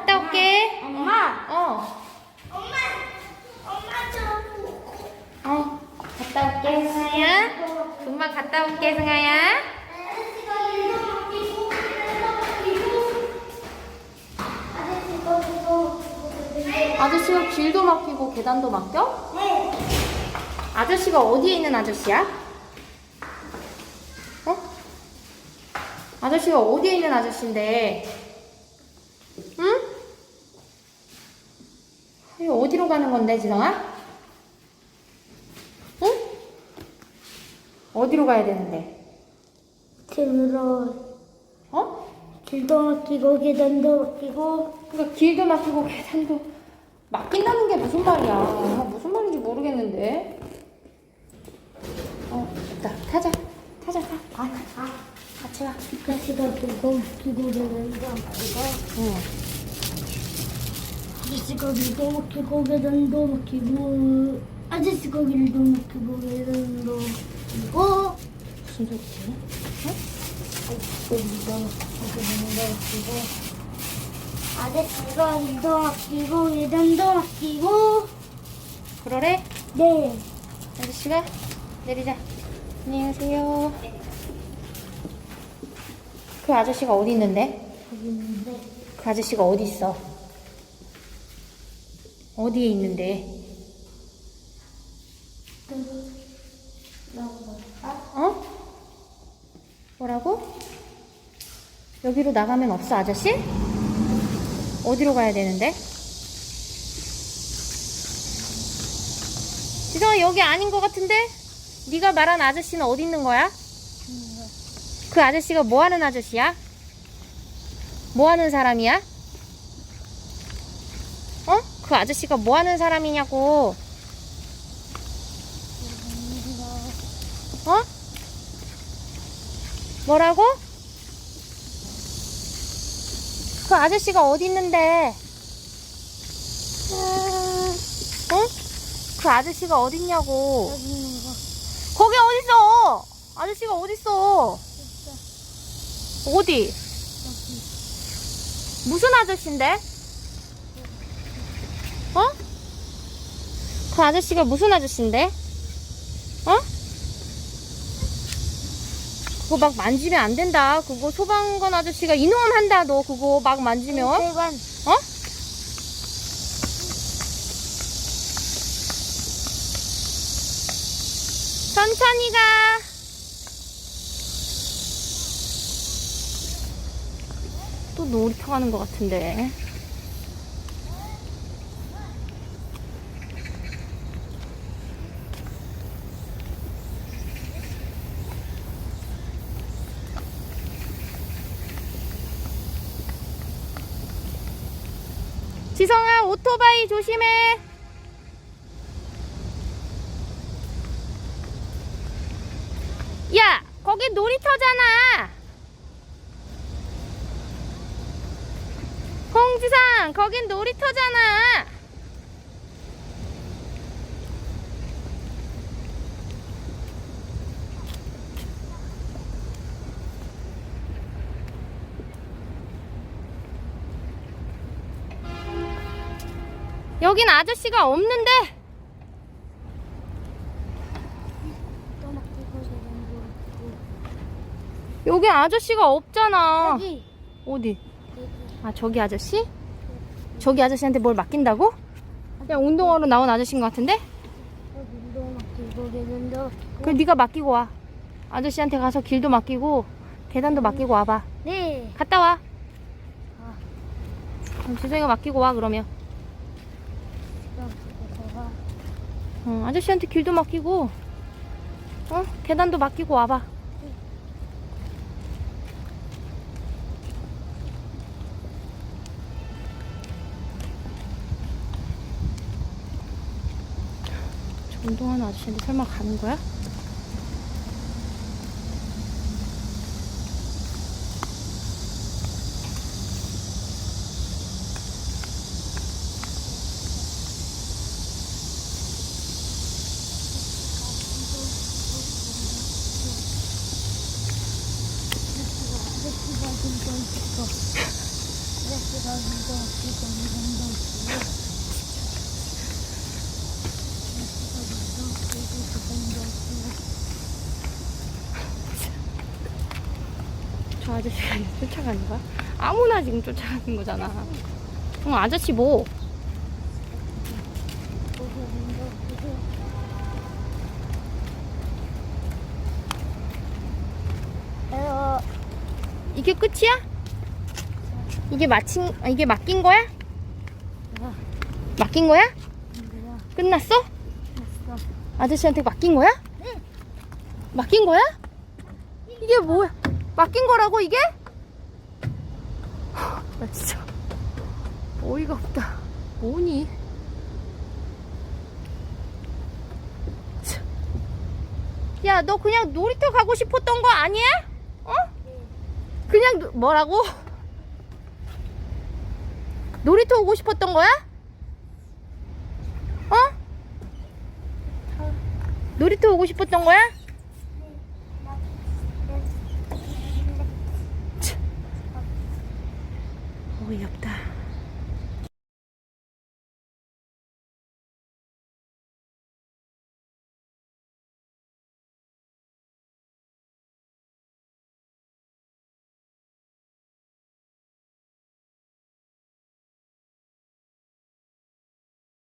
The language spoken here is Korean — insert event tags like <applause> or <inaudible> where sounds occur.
갔다 올게. 엄마. 어. 엄마. 엄마 저. 어. 갔다 올게, 승아야. 금방 갔다 올게, 승아야. 아저씨가 길도 막히고 계단도 막혀? 네. 아저씨가 어디에 있는 아저씨야? 어? 아저씨가 어디에 있는 아저씨인데? 응? 이거 어디로 가는 건데, 지성아? 응? 어디로 가야 되는데? 집으로 어? 길도 막히고 계단도 막히고 그러니까 길도 막히고 계단도 막힌다는 게 무슨 말이야? 아, 무슨 말인지 모르겠는데. 어, 됐다. 타자. 타자, 타. 가, 가, 가. 같이 가. 아저씨가 길도 막히고 계단도 막히고 응. 아저씨가 길도 막히고 계단도 막히고 아저씨가 길도 막히고 계단도 막히고 무슨 소리지? 길도 막히고 계단도 막히고 아저씨가 길도 막히고 계단도 막히고 그러래? 네 아저씨가 내리자. 안녕하세요. 그 아저씨가 어디 있는데 그 아저씨가 어디 있어? 어디에 있는데? 어? 뭐라고? 여기로 나가면 없어, 아저씨? 어디로 가야 되는데? 지성아, 여기 아닌 것 같은데? 네가 말한 아저씨는 어디 있는 거야? 그 아저씨가 뭐 하는 아저씨야? 뭐 하는 사람이야? 어? 그 아저씨가 뭐 하는 사람이냐고. 어? 뭐라고? 그 아저씨가 어디 있는데? 어? 그 아저씨가 거 거기 어딨어? 아저씨가 어딨어? 어디? 무슨 아저씨인데? 어? 그 아저씨가 무슨 아저씨인데? 어? 그거 막 만지면 안 된다. 그거 소방관 아저씨가 이놈 한다. 너 그거 막 만지면. 대관 어? 천천히 가. 또 놀이터 가는 것 같은데. 지성아, 오토바이 조심해. 야, 거기 놀이터잖아. 홍지상, 거긴 놀이터잖아. 여긴 아저씨가 없는데. 여긴 아저씨가 없잖아. 여기 어디? 여기 아, 저기 아저씨? 저기 아저씨한테 뭘 맡긴다고? 그냥 운동하러 나온 아저씨인 것 같은데? 그럼 네가 맡기고 와. 아저씨한테 가서 길도 맡기고 계단도 맡기고 와봐. 네 갔다 와. 아. 그럼 지성이가 맡기고 와 그러면. 어, 아저씨한테 길도 맡기고, 어 계단도 맡기고 와봐. 저 운동하는 아저씨한테 설마 가는 거야? 저 아저씨가 쫓아가는 거야? 아무나 지금 쫓아가는 거잖아. 어, 아저씨 뭐? 이게 끝이야? 이게 마친, 아, 이게 맡긴 거야? 맡긴 거야? 끝났어? 아저씨한테 맡긴 거야? 맡긴 거야? 이게 뭐야? 맡긴 거라고 이게? 하, <laughs> 나 진짜 어이가 없다. 뭐니? 참. 야, 너 그냥 놀이터 가고 싶었던 거 아니야? 어? 그냥 노- 뭐라고? 놀이터 오고 싶었던 거야? 어? 놀이터 오고 싶었던 거야? 어이없다.